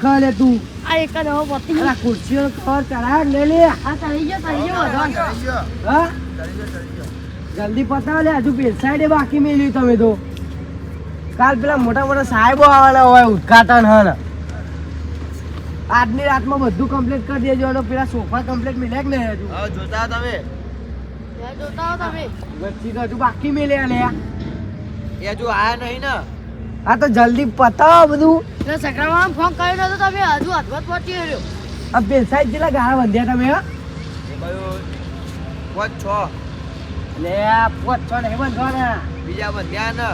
ચેનનો લે તું. આ એક જ હો પતિ આ ખુરશીઓ કવર ચડાવ લે લે. આ ચડી ગયો ચડી ગયો વધો હા જલ્દી પતાવ લે હજુ પેલ સાઈડે બાકી મેલ્યું તમે તો. કાલ પેલા મોટા મોટા સાહેબો આવવાના હોય ઉદઘાટન હન. આજની રાતમાં બધું કમ્પ્લીટ કરી દેજો અને પેલા સોફા કમ્પ્લીટ મિલે કે નહીં હજુ? હા જોતા તમે. જોતા હો તમે. વચ્ચે તો હજુ બાકી મેલે લે એ હજુ આયા નહીં ને. આ તો જલ્દી પતાવો બધું. એટલે સકરામાં ફોન કર્યો નતો તમે હજુ હાથમાં પહોંચી રહ્યો આ બેસાઈ સાઈડ જેટલા ગાળા બંધ્યા તમે હા? એ પોચ છ. લે આ પોત છો નહીં બંધવાના બીજા બંધ્યા ને.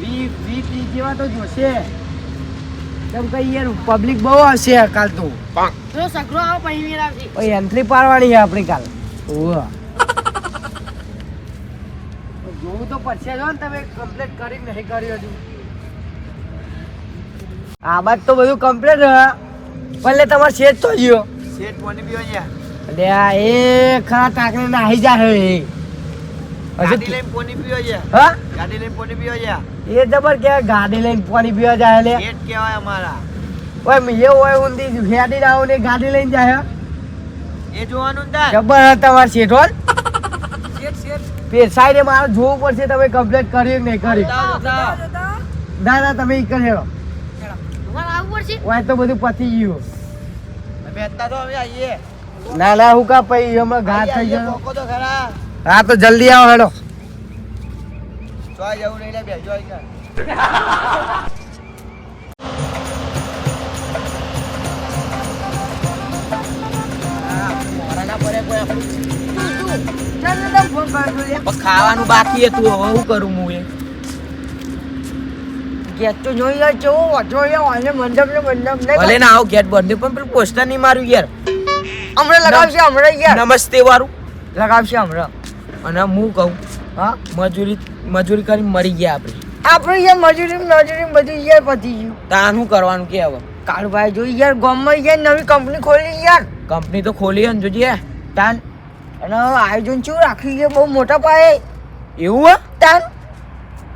વી વી ત્રીસ જેવા તો જોશે. કેમ કે યાર પબ્લિક બહુ હશે કાલ તો. જો સકરો આવો પછી મેળ આવશે. ઓય એન્ટ્રી પાડવાની છે આપણી કાલ. ઓહ જોવું તો પડશે જો ને તમે કમ્પ્લીટ કરી નહીં કર્યું હજુ. આ બાદ તો બધું કમ્પ્લીટ ભલે તમારે શેઠ તો ગયો શેઠ પોની પીવા ગયા અલે આ એ ખરા ટાંકણી નાહી જાય હે ગાડી લઈને પોની પીવા ગયા હા? ગાડી લઈને પોની પીવા ગયા એ જબર કે ગાડી લઈને પોની પીવા જાય લે. શેઠ કહેવાય અમારા. ઓય મીએ ઓય ઊંધી હેડી રાવ ને ગાડી લઈને જાય એ જોવાનું તાર? જબર હે તમાર શેઠો શેઠ શેઠ. પે સાઈડે મારે જોવું પડશે તમે કમ્પ્લીટ કર્યું કે નહીં કર્યું? ના તમે ઈ કરી હેડો તમારે આવવું પડશે. ઓય તો બધું પતી ગયું. અમે અત્યારે તો હવે આવીએ. ના ના હું કા પછી હમણાં ઘાટ થઈ ગયો. તો ખરા. હા તો જલ્દી આવો હેડો. જવું નહીં લે ખાવાનું બાકી હતું હવે શું કરું હું એ ગેસ તો જોઈ યાર કેવો વધો યાર અને મંડપ ને મંડપ ને ભલે ના આવો ગેટ બંધ પણ પેલું પોસ્ટર નહીં મારું યાર. હમણાં લગાવશે હમણાં યાર. નમસ્તે વારું. લગાવશે હમણાં. અને હું કહું હા? મજૂરી મજૂરી કરી મરી ગયા આપણે. આપણે યાર મજૂરી મજૂરી બધું યાર પતી ગયું. તાન શું કરવાનું કે હવે? કાળભાઈ જોઈ યાર ગામમાં યાર નવી કંપની ખોલી યાર. કંપની તો ખોલી ને જોજે તાન. અને આયોજન શું રાખ્યું છે? બહુ મોટા પાયે. એવું હા? તાન.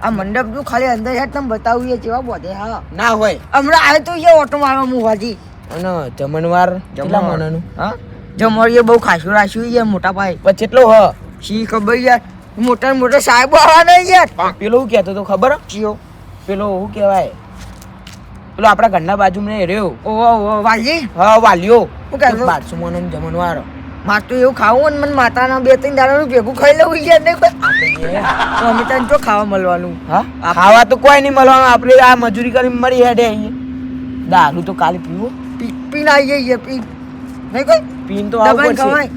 આ મંડપનું ખાલી અંદર યાર તમે બતાવું એ જેવા બોધે હા. ના હોય. હમણાં આવે તો એ ઓટો મારવા મુવાજી અને જમણવાર કેટલા મણનું? હા? જમવાડીએ બહુ ખાસું રાખ્યું યાર મોટા ભાઈ. પછી કેટલો હ? શી ખબર યાર મોટા મોટા સાહેબ આવવાના યાર. પેલો હું કહેતો તો ખબર? હે? ચિયો. પેલો શું કહેવાય? પેલો આપણા ઘરના બાજુમાં રહ્યો. ઓ વાજી હા વાલ્યો શું કહેતો? બારસો મણનું જમણવાર માર તો એવું ખાવું ને મને માતાના બે ત્રણ દાડાનું ભેગું ખાઈ લેવું છે નહીં તો અમે તને તો ખાવા મળવાનું. હા? ખાવા તો કોઈ નહીં મળવાનું. આપણે આ મજૂરી કરીને મળી હેડે અહીંયા. દારૂ તો કાલે પીવો. પીને આવી જઈએ પી. નહીં કોઈ? પીન તો આવું ખવાય.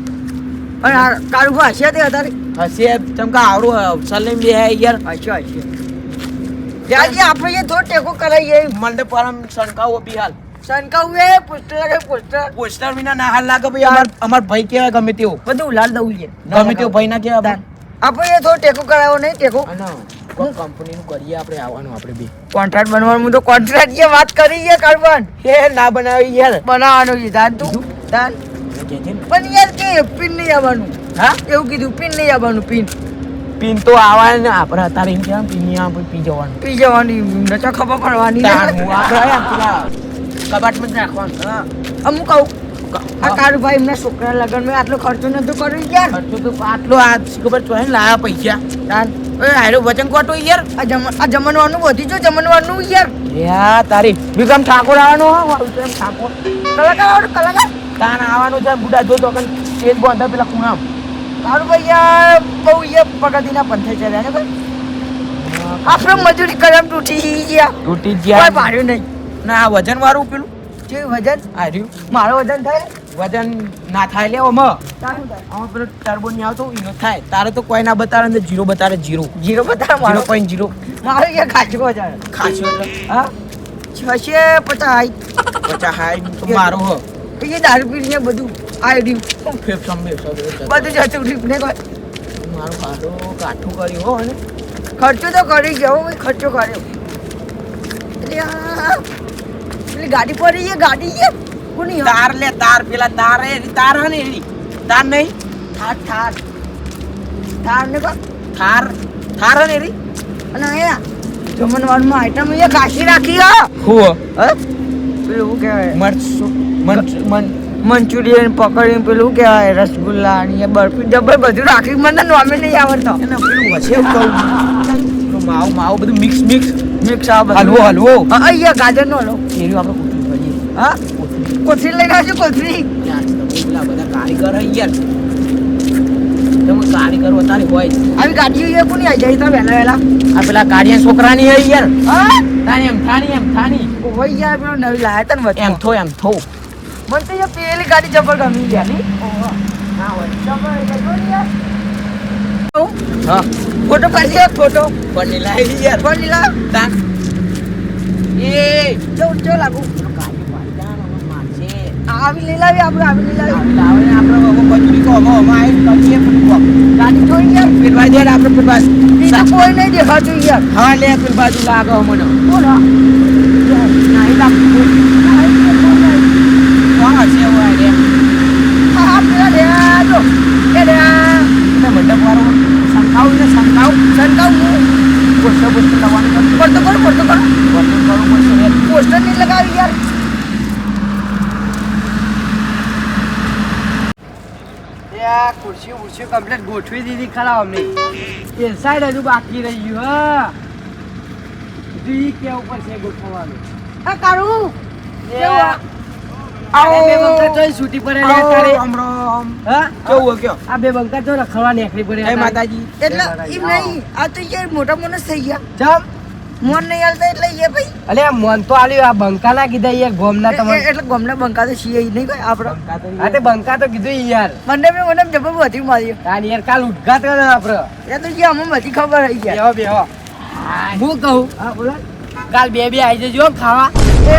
પણ કાળું હશે તે અત્યારે? હશે ચમકા આવડું અવસર લઈને બે યાર હશે હશે. જ્યાંથી આપણે થોડો ટેકો કરાવીએ મંડપ પરમ શંકાઓ બી એ પોસ્ટર પોસ્ટર. પોસ્ટર વિના ના હાલ લાગે ભાઈ અમાર અમાર ભાઈ કેવાય ગમે તેવો. બધું લાલ દઉં છે. ગમે તેવો ભાઈ ના કેવા આપણે એ થોડો ટેકો કરાવો નહીં ટેકો. કંપનીનું કરીએ આપણે આવવાનું આપણે બી. કોન્ટ્રાક્ટ બનવાનું હું તો કોન્ટ્રાક્ટ જે વાત કરી છે હે ના બનાવી યાર. બનાવવાનું છે તું પણ યાર કે પિન નહીં આવવાનું. હા? એવું કીધું પિન નહીં આવવાનું પિન. પિન તો આવવાનું ને આપણે અત્યારે એમ કહેવાય પીન નહીં આવે પી જવાનું. પી જવાની નચા ખબર પડવાની. આપણે કબાટમાં જ રાખવાનું હા. અમુક કહું આ કાળુભાઈ એમના છોકરા લગ્નમાં આટલો ખર્ચો નતો કર્યો યાર. ખર્ચો તો આટલો આ ખબર ચોહે લાયા પૈસા. હારો વચન કોટો યાર. આ જમ આ જમણવાનું વધી જો જમણવાનું યાર. યા તારી વિક્રમ ઠાકોર આવવાનો હા. વિક્રમ ઠાકોર. કલાકાર આવડે કલાકાર. તાન આવવાનું છે બુડા જો તો સ્ટેજ બંધ પેલા ખૂણામ. કાળુભાઈ યાર બહુ યાર પ્રગતિના પંથે છે ને ભાઈ આપણે મજૂરી કર્યા તૂટી ગયા. તૂટી કોઈ ગયા ભાર્યું નહીં. ના આ વજન વાળું પેલું? જે વજન? આ રહ્યું. મારો વજન થાય? વજન ના થાય લે ઓમ આમાં પેલો ટર્બો નહીં આવતો એનો થાય. તારે તો કોઈ ના બતાવે ને જીરો બતાવે જીરો. જીરો બતાવે મારો? Point zero. મારો કે ખાચો વજન ખાચો હા? છશે પચાસ. પચાસ હાઈ મારો હ. એ દારૂ પીને બધું આવી રહ્યું. ફેફસમ બધું જતું ડીપ ને કોઈ? મારો કાઢો કાઠું કર્યું હો અને ખર્ચો તો કરી ગયો ખર્ચો કર્યો. એટલે આ પેલી ગાડી પર એ ગાડી છે. કોની? તાર લે તાર પેલા તાર એ તાર હે ને એની. તાર નહીં? થાર થાર. થાર ને કો? થાર થાર હે ને એની? અને અહીંયા જમણવારમાં આઈટમ એ કાશી રાખી હો. હો હ? પેલું હું કહેવાય? મરચું મન મંચુરિયન પકોડી પેલું કહેવાય રસગુલ્લા અને એ બરફી ડબ્બલ બધું રાખી મને નોમે નહીં આવડતો. એને પેલું હશે એવું કહું. માવ માવું માવું બધું મિક્સ મિક્સ મિક્સ આ હલવો હલવો. હા, અહીંયા ગાજર નો એનું આપણે કોથળી ભરીએ હા? કોથળી. લઈને આવજો કોથળી. બધા કારીગર યાર. તમે કારીગર વધારે હોય. આવી ગાડીઓ કોની આવી જાય તો વહેલા વહેલા. આ પેલા કાળિયા છોકરાની હે યાર. હા? થાની એમ થાની એમ થાની. હોય યાર પેલો નવી લાયા તા ને એમ. થો એમ થો. મને તો પેલી ગાડી જબર ગમી ગયા ની હા હોય. જબર એટલે યાર. હા. ફોટો પાડી દે ફોટો. પણ લાવી યાર લીલા તાન એ જો જો લાગુ. આવી લીલાવી આપણે આવી લીલાવી લાવે. ને આપણે મજૂરી કો આવીને કરીએ ગાડી જોઈ યાર ફેરવા દે આપણે પેલવા બીજું કોઈ નહીં દેખાતું યાર. હા લે પેલ બાજુ લાગે મને બોલો? નહીં લાગતું કોઈ. કોણ હશે હવે આ રે હા, હા, પેલા લે આ જો. એ લે આ. એટલે મંડપ વાળો સંકાવ ને સંકાવ પોસ્ટર પોસ્ટર લગાવવાનું પડતો કરો, પડતો કરો. પડશે. પોસ્ટર નહીં લગાવી યાર. યા ખુરશી ઉરશી કમ્પ્લીટ ગોઠવી દીધી ખરા અમને એ સાઈડ હજુ બાકી રહી ગયું હા. ઈ કેવું પડશે ગોઠવવાનું? હા કારું મોટા મોટા થઈ ગયા. મોન નહીં હાલતા એટલે એ ભાઈ. અલે મોન તો આલ્યો આ બંકા ના કીધા ગોમ ગોમના તમારે એટલે ગોમના બંકા તો છીએ નહીં કોઈ આપડે બંકા તો હા તે બંકા તો કીધું યાર. મને મેં મને જબર બધી મારી. કાલ યાર કાલ ઉદઘાત કરે આપડે. એ તો જે અમને બધી ખબર આવી ગયા. બે બેહો. હું કહું? હા બોલો. કાલ બે બે આવી જજો ખાવા. એ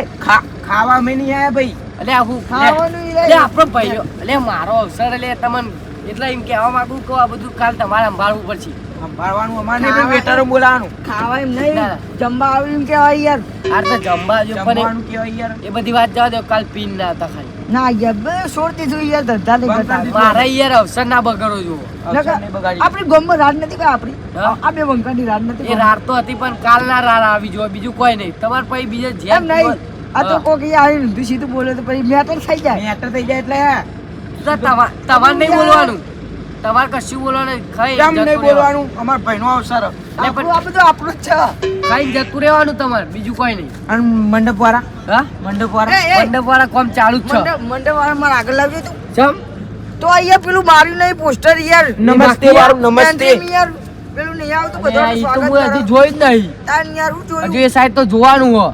એ. ખા- ખાવા મેં નહીં આયા ભાઈ. અલે આ હું ખાવાનું લે. આપણો ભાઈઓ અલે મારો અવસર એટલે તમને. એટલે એમ કહેવા માંગુ કે આ બધું કાલ તમારે સંભાળવું પડશે. સંભાળવાનું અમારે નહીં વેટરો બોલાવાનું. ખાવા એમ નહીં. જમવા આવ્યું એમ કેવાય યાર. આ તો જમવા જો પણ કહેવાય યાર. એ બધી વાત જવા દો કાલ પીન ના હતા ખાલી. ના યાર બે છોડતી દીધું યાર ધંધા નહીં કરતા મારા યાર અવસર ના બગડો બગાડી. આપણી ગોમમાં રાત નથી કઈ આપણી. આ બે વંકાની રાત નથી એ રાત તો હતી પણ કાલ ના રાત આવી જો બીજું કોઈ નહીં. તમારે પછી બીજા જેમ નહીં. આ તો કોક આવી ઊંધું સીધું બોલે તો પછી મેટર થઈ જાય. મેટર થઈ જાય એટલે તવાર નહીં બોલવાનું. તમારે કશું બોલવાનું ખાઈ કેમ નહીં બોલવાનું? અમાર ભાઈનો અવસર. આપણું આ બધું આપણું જ છે. ખાઈ જતું રહેવાનું તમારે બીજું કોઈ નહીં. અને મંડપ વાળા હા? મંડપ વાળા મંડપ વાળા કોમ ચાલુ જ છે. મંડપ વાળા મારા આગળ લાવજો તું. જમ તો અહીંયા પેલું માર્યું નહીં પોસ્ટર યાર. નમસ્તે યાર નમસ્તે. યાર પેલું નહીં આવતું તો સ્વાગત હું હજી જોઈ જ નહીં. તાન યાર હું જોયું. હજી એ સાઈડ તો જોવાનું હો.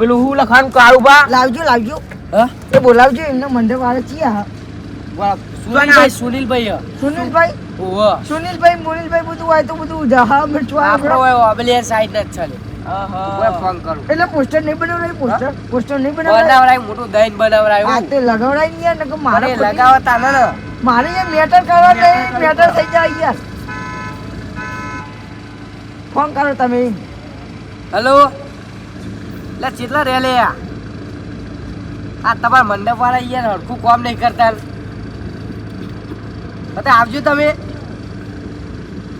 પેલું હું લખાણ કાળું બા? લાવજો લાવજો. હા? એ બોલાવજો એમને મંડપ વાળા છીએ હા. સુનિલભાઈ સુનિલભાઈ સુનિલભાઈ? ઓહો. સુનિલભાઈ મુનિલભાઈ બધું હોય તો બધું જહા મચવા આપણો હોય અબલી સાઈડ જ છે. કોઈ ફોન કરું. એટલે પોસ્ટર નહીં બનાવડાય પોસ્ટર પોસ્ટર નહીં બનાવડાય? મોટું દહીં આ તે લગાવડાય ને યાર નકર મારે લગાવતા ના મારે યાર મેટર કરવા મેટર થઈ જાય યાર. ફોન કરો તમે. હેલો લે ચેટલા રે લે આ તમારા મંડપ વાળા યાર હરખું કોમ નહીં કરતા. તો આવજો તમે.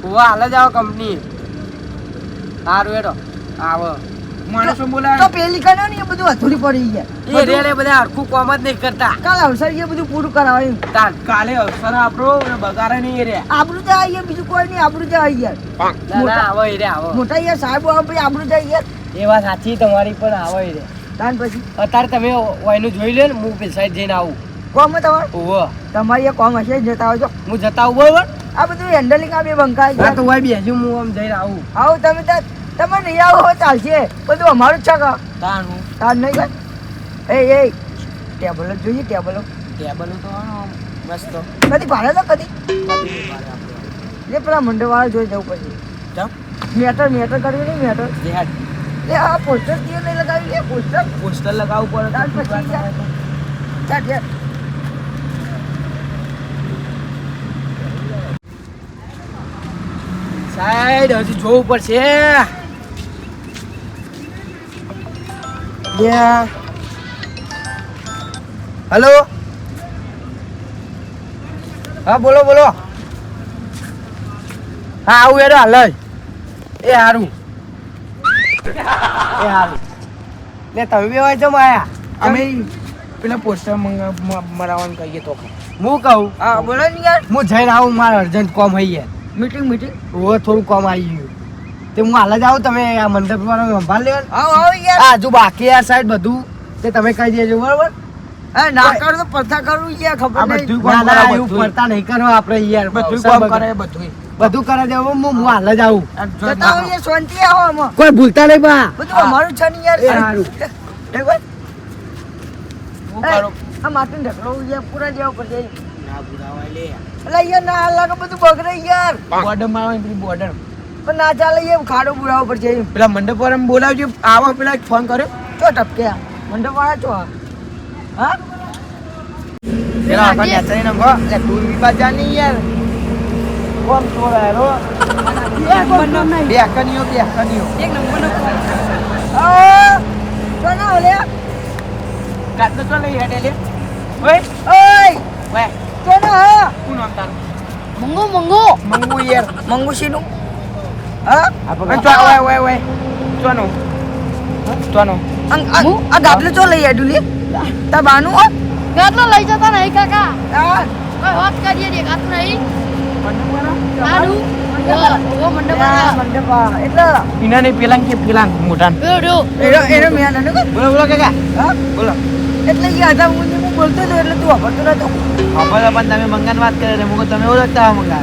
હોવા હાલ જ આવો કંપની સારું એડો આવો. માણસો તો બોલાવે. પેલી કાઢો ને એ બધું અધૂરી પડી ગયા એ રે રે બધા હરખું કોમ જ નહીં કરતા. કાલે અવસર એ બધું પૂરું કરાવાયું. તાન કાલે અવસર આપણો ને બગાડે નહીં રે. આબરું જાય યાર બીજું કોઈ નહીં આબરું જાય આવી ના ના આવો એ રે આવો. મોટા યાર સાહેબ આપણે આબરું જાય યાર એ વાત સાચી તમારી પણ આવે રે તાન પછી? અત્યારે તમે વાયનું જોઈ લો ને હું પેલી જઈને આવું. કોમ તમારે? ઓહો તમારી એ કોમ હશે જતા આવજો. હું જતા આવું બરોબર? આ બધું હેન્ડલિંગ આ બે બંકાઈ હા તો હોય બેસું હું આમ જઈને આવું. આવો તમે તાર તમે નહીં આવો ચાલશે. બધું અમારું જ છે કા? તાન હું. તાન નહીં કઈ એ એ. ટેબલો જોઈએ ટેબલો. ટેબલ તો મસ્ત. કદી ભાડે તો કદી? એ પેલા મંડળવાળા જોઈ જવું પછી. મેટર મેટર કરવી નહીં મેટર? દેહાડ એ આ પોસ્ટર દિયો નહીં લગાવી લે પોસ્ટર પોસ્ટર લગાવવું પડે પછી યાર. ચાલ યાર. સાઈડ હજી જોવું પડશે. હલો? હા બોલો બોલો. હા આવું એડો હાલ એ હારું. એ લે તમે બે હોય છો અમે પેલા પોસ્ટર મરાવાનું કહીએ તો હું કહું? હા બોલો ને યાર. હું જઈને આવું મારે અર્જન્ટ કોમ હઈ યાર. Meeting meeting. ઓ થોડું કોમ આવી ગયું. તે હું હાલ જ આવું તમે આ મંડપ વાળો સંભાળ લેવા આવો આવો યાર. હા જો બાકી યાર સાઈડ બધું. તે તમે કહી દેજો બરોબર? હા ના કરો તો પડતા કરું યાર ખબર નહીં. બધું ના ના એવું. ફરતા નહીં કરવા આપણે યાર. બધું કામ કરે બધું બધું કરે દે હું હું હાલ જ આવું. જતા હોય શાંતિ આવો આમાં. કોઈ ભૂલતા નહીં બા. બધું અમારું છે ને યાર. સારું કરું આ માથું ઢકલો યાર પૂરા જેવા પર જાય ના બુરાવાય લે. એટલે યાર ના લાગે બધું બગડે યાર. બોર્ડરમાં આવે ને પેલી બોર્ડર. પણ ના ચાલે યાર ખાડો બુરાવો પર જાય પેલા મંડપ વાળા બોલાવજો. આવો પેલા એક ફોન કર્યો. ચો ટપક્યા મંડપ વાળા છો આ? હા? પેલા આખા નેચરી નંગો એટલે તું બી બાજા નહીં યાર. કોમ છોડાયરો બે અકનીઓ બે અકનીઓ આ, ચો ના ઓલે કાટનો તો લઈ હેડે લે ઓય ઓય વે ચો ના હા શું નામ તારું મંગુ મંગુ મંગુ યાર મંગુશીનું હા અને ચો ઓય ઓય ઓય ચોનો ચોનો ang ang ang gable to લઈ આડું લે તા બાનું હો ગાટલો લઈ જતા નહીં કાકા આ કોઈ વાત કરીએ દેખાતું નહીં એટલે ઈના ને પેલા કે પેલા મોટા એનો એનો મેં બોલો બોલો કાકા. હા? બોલો. એટલે એ આધા હું હું બોલતો હતો એટલે તું વાપરતો નતો. ખબર પણ તમે મંગાન વાત કરે મુકો તમે ઓળખતા મંગા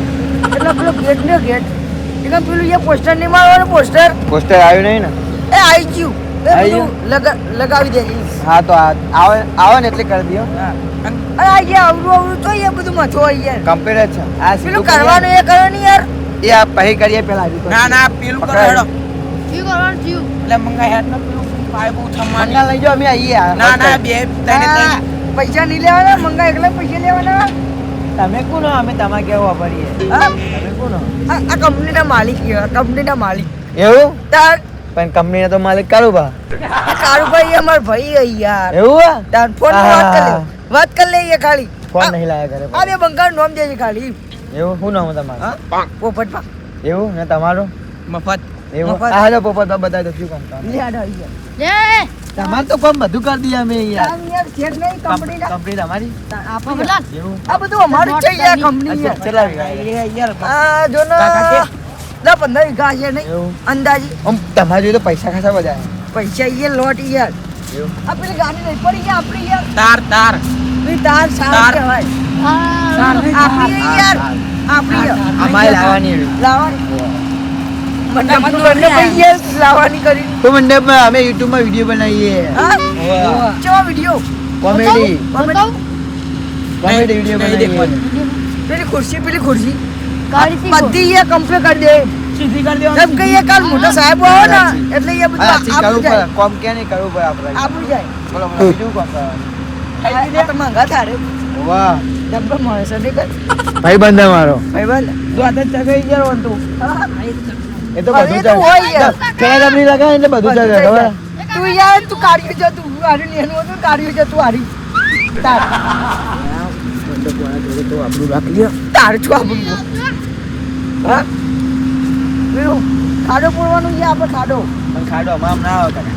એટલે પેલો ગેટ ને ગેટ. એકમ પેલું એ પોસ્ટર નહીં મારવાનું પોસ્ટર? પોસ્ટર આવ્યું નહીં ને? એ આવી ગયું. લગાવી દે હા તો આવે આવે ને એટલે કરી દો અરે આ યાર અવરું અવરું તો એ બધું મથો યાર કમ્પ્લીટ છે. આ પેલું કરવાનું એ કરો ને યાર. એ આ પછી કરીએ પેલા ના ના પેલું કરો હેડો. શું કરવાનું થયું એટલે મંગા હેડ ને પેલું પાઇપ મંગા લઈ જાઓ અમે આવીએ ના ના બે તને પૈસા નહીં લેવાના મંગા એકલા પૈસા લેવાના. તમે કોનો? અમે તમારે કેવું વાપરીએ? હા. તમે કોનો? આ આ કંપનીના માલિક છે, કંપનીના માલિક. એવું? તાર પણ કંપનીનો તો માલિક કાળુભા કાળુભાઈ અમાર ભાઈ છે યાર. એવું હે? તાર ફોન વાત કરી લે. વાત કરી લઈએ ખાલી. ફોન નહીં લાયા કરે અરે બંગાળ નોમ દેજે ખાલી. એવું? શું નામ તમારું? પોપટ પા એવું? ને તમારું? મફત. એવું? આ હાલો પોપટ બા બતાવી દો શું કામ કામ. લે આડા લે! તમારે તો કામ બધું કરી દીયા મે યાર યાર છે નહીં કંપનીના. કંપની તમારી આપો બોલા એવું? આ બધું અમારું છે યાર કંપની યાર? એ યાર આ જો ને. દસ પંદર વીઘા છે નહીં. અંદાજી. આમ તમારે જોઈએ તો પૈસા ખાસા બધા પૈસા યાર લોટ યાર. આ પેલી ગાડી નહીં પડી ગયા આપણી યાર. તાર તાર. પેલી તાર સાર કહેવાય. આપણી યાર આપણી અમારે લાવવાની કરી. તો મંડપમાં અમે યુટ્યુબમાં વીડિયો બનાવીએ. હા? કેવો વીડિયો? કોમેડી. કોમેડી? વીડિયો બનાવીએ. પેલી ખુરશી પેલી ખુરશી. બધી એ કમ્પ્લીટ કરી દે. સીધી કરી જેમ કે એ કાલ મોટા સાહેબ આવે ને એટલે એ બધું હા, ઠીક, કરવું આપણું જાય કોમ કે નહીં કરવું પડે આપણે આપણું જાય. બોલો બોલો બીજું કોમ કરવાનું? મંગા થારે. વાહ. ડબ્બા માણસ ને ભાઈ બંધ મારો. ભાઈ બંધ તું આ ચગાઈ ગયો તું. એ તો બધું તો હોય યાર. કેળા એટલે બધું બધું ચાલે ખબર? તું યાર તું કાઢ્યું છે તું હારી લેનું હતું કાઢ્યું છે તું હારી. તાર. આપણું રાખ લ્યો. તાર છું આપણું. હા? પેલું ખાડો પૂરવાનું છે આપણે ખાડો. પણ ખાડો આમ ના આવે કાકા.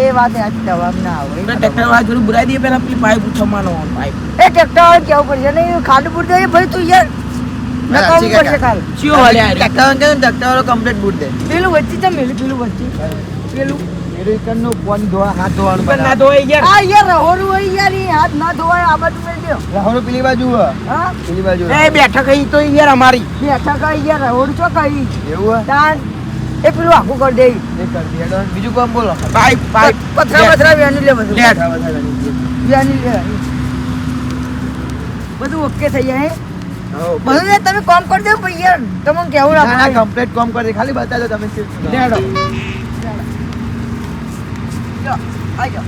એ વાત આજ જવાબ ના આવે ટ્રેક્ટર વાળા જોડે બુરાઈ દઈએ પેલા પેલી પાઇપ થમાનો પાઇપ એ ટ્રેક્ટર વાળા કેવું પડશે? નહીં ખાડો પૂર દે ભાઈ તું યાર નકામું પડશે કાલ. ચિયો વાલે ટ્રેક્ટર વાળો ટ્રેક્ટર complete boot દે. પેલું વચ્ચે છે પેલું પેલું વચ્ચે? પેલું? ધોવા- હાથ ધોવાનું ના. યાર. આ યાર રહોડું હોય યાર હાથ ના ધોવાય આ બાજુ રાહુલ પેલી બાજુ હા. પેલી બાજુ. એ બેઠક અહીં તો યાર અમારી. બેઠક કઈ યાર રહોડું છો કઈ એવું? તાન એ પેલું આખું કરી દે. એ કરી દે. બીજું કોમ બોલો. પાઇપ પાઇપ પથરા પથરા વેની લે બધું. લેટ. વેની લે. બધું ઓકે થઈ જાય હે? બધું તમે કામ કરી દો ભાઈ યાર. તમને કેવું ના, ના, કમ્પ્લીટ કોમ કરી દે. ખાલી બતાવી દો તમે લેડો આઈ જાઓ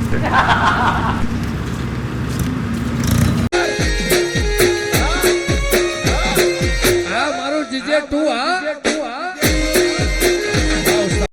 dizer tu, ah?